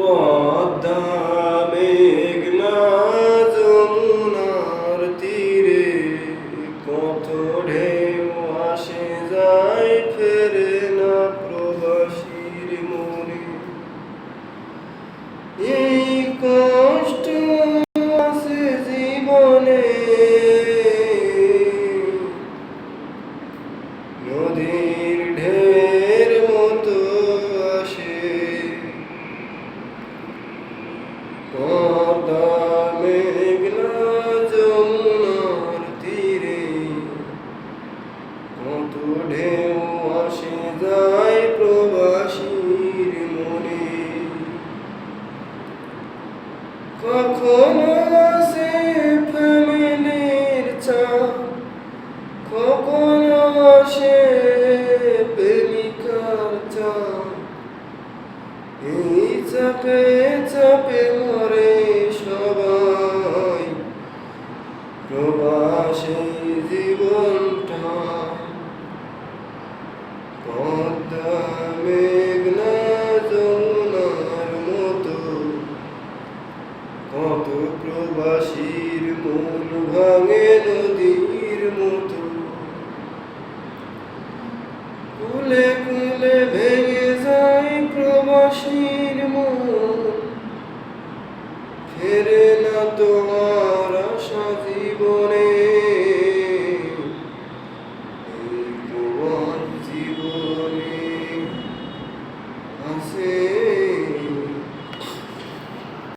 Бо. কত ঢেউ আসে যায় প্রবাসীর মনে। কখনো আসে ফ্যামিলির চাপ কখনো আসে প্রেমিকার চাপ এই চাপে চাপে মরে সবাই প্রবাসী। কত প্রবাসীর মন ভাঙে নদীর মতো। কুলে কুলে ভেঙে যায় প্রবাসীর মন। ফেরে না তো